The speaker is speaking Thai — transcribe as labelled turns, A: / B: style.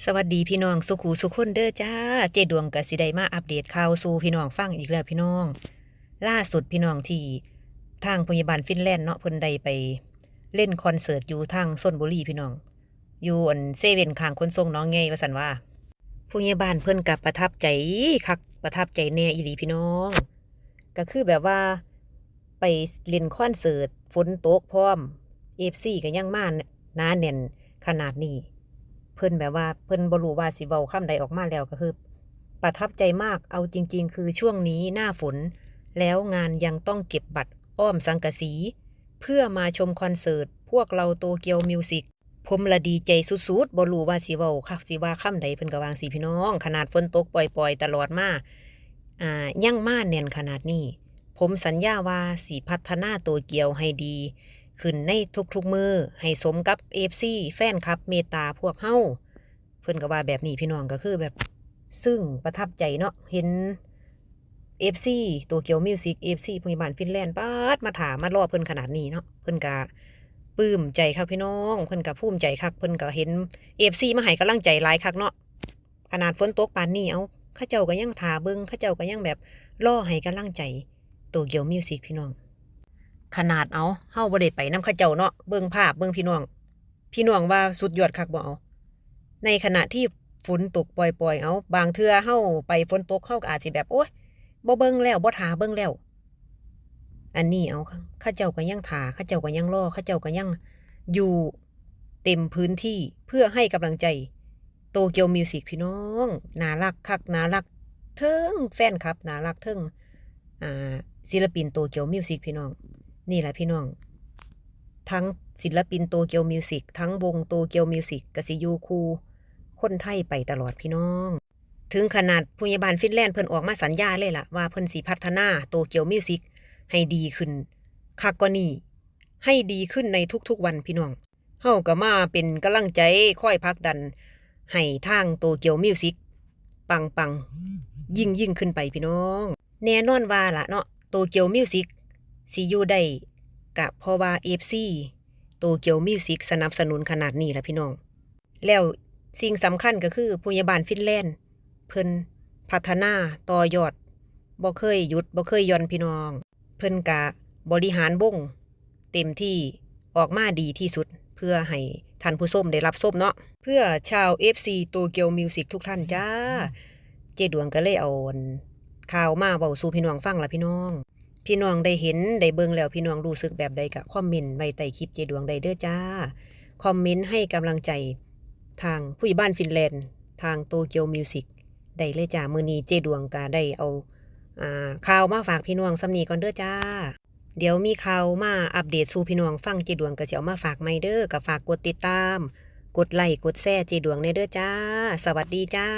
A: สวัสดีพี่น้องสุขูสุขคนเด้อจ้า เจดวงกับสิไดมาอัปเดตข่าวสู่พี่น้องฟังอีกแล้วพี่น้อง ล่าสุดพี่น้องที่ทางพยาบาลฟินแลนด์เนาะเพิ่นได้ไป เล่นคอนเสิร์ตอยู่ทางซนบุรีพี่น้อง อยู่อันเซเว่นข้างคนทรงน้องไงว่าสันว่าพยาบาลเพิ่นกับประทับใจคักประทับใจแน่อีหลีพี่น้อง ก็คือแบบว่าไปเล่นคอนเสิร์ตฝนตกพร้อมเอฟซีก็ยังมาหนาแน่นขนาดนี้ พิ่นแบบว่าเพิ่นบ่รู้ว่าสิเว้าคำใดออกมาแล้วก็คือประทับใจมากเอาจริง ๆ คือช่วงนี้หน้าฝน แล้วงานยังต้องเก็บบัตรอ้อมสังกะสี เพื่อมาชมคอนเสิร์ต พวกเราโตเกียวมิวสิกผมละดีใจสุดๆบ่รู้ว่าสิเว้าคักสิว่าคำใดเพิ่นก็วางสิพี่น้อง ขนาดฝนตกปล่อยๆ ตลอดมาอ่ายังมาแน่นขนาดนี้ ผมสัญญาว่าสิพัฒนาโตเกียวให้ดี ขึ้นในทุกๆมือให้สมกับ FC แฟนคลับเมตตาพวกเฮา เพิ่อนก็ว่าแบบนี้พี่น้องก็คือแบบ ซึ่งประทับใจเนาะเห็น FC ตัวเกียวมิวสิก FC พยาบาลฟินแลนด์ปาดมาถามมารอเพิ่อนขนาดนี้เนาะเพิ่อนก็ปลื้มใจคักพี่น้องเพิ่อนก็ภูมิใจคักเพิ่อนก็เห็น FC มาให้กำลังใจหลายคักเนาะขนาดฝนตกปานนี้เอาข้าเจ้าก็ยังทาเบิงข้าเจ้าก็ยังแบบรอให้กำลังใจตัวเกียวมิวสิกพี่น้อง ขนาดเอาเฮาบ่ได้ไปนำเขาเจ้าเนาะเบิงภาพเบิงพี่น้อง พี่น้องว่าสุดยอดคักบ่เอา ในขณะที่ฝนตกปล่อยๆ เอาบางเทื่อเฮาไปฝนตกเฮาก็อาจสิแบบโอ๊ยบ่เบิ่งแล้วบ่ทาเบิ่งแล้ว อันนี้เอาข้าเจ้าก็ยังทาข้าเจ้าก็ยังรอข้าเจ้าก็ยังอยู่เต็มพื้นที่เพื่อให้กำลังใจ โตเกียวมิวสิกพี่น้องน่ารักคักน่ารักเทิงแฟนคลับน่ารักเทิงอ่าศิลปินโตเกียวมิวสิกพี่น้อง นี่แหละพี่น้อง ทั้งศิลปินโตเกียวมิวสิกทั้งวงโตเกียวมิวสิกกสิอยูคู คนไทยไปตลอดพี่น้อง ถึงขนาดผู้ใหญ่บ้านฟินแลนด์เพิ่นออกมาสัญญาเลยล่ะ ว่าเพิ่นสิพัฒนาโตเกียวมิวสิกให้ดีขึ้นคักกว่านี้ให้ดีขึ้นในทุกๆวันพี่น้องเฮาก็มาเป็นกำลังใจค่อยพักดัน ให้ทางโตเกียวมิวสิกปังปังยิ่งยิ่งขึ้นไปพี่น้อง แน่นอนว่าล่ะเนาะโตเกียวมิวสิกซีอยู่ได้กะเพราะว่าเอฟซีโตเกียวมิวสิกสนับสนุนขนาดนี้ละพี่น้อง แล้ว สิ่งสำคัญก็คือพยาบาลฟินแลนด์ เพิ่นพัฒนาต่อยอดบ่เคยหยุดบ่เคยย่อนพี่น้อง เพิ่นกะบริหารวงเต็มที่ออกมาดีที่สุดเพื่อให้ท่านผู้ชมได้รับชมเนาะเพื่อชาว FC โตเกียวมิวสิกทุกท่านจ้า เจดวงก็เลยเอาข่าวมาเว้าสู่พี่น้องฟังละพี่น้อง พี่น้องได้เห็นได้เบิ่งแล้วพี่น้องรู้สึกแบบใดก็คอมเมนต์ไว้ใต้คลิปเจดวงได้เด้อจ้า คอมเมนต์ให้กำลังใจ ทางผู้ใหญ่บ้านฟินแลนด์ ทางโตเกียวมิวสิกได้เลยจ้ามือนี้เจดวงก็ได้เอาข่าวมาฝากพี่น้องสำนีก่อนเด้อจ้า เดี๋ยวมีข่าวมาอัปเดตสู่พี่น้องฟังเจดวงก็สิเอามาฝากไม่เด้อกับฝากกดติดตาม กดไลค์กดแชร์เจดวงในเด้อจ้า สวัสดีจ้า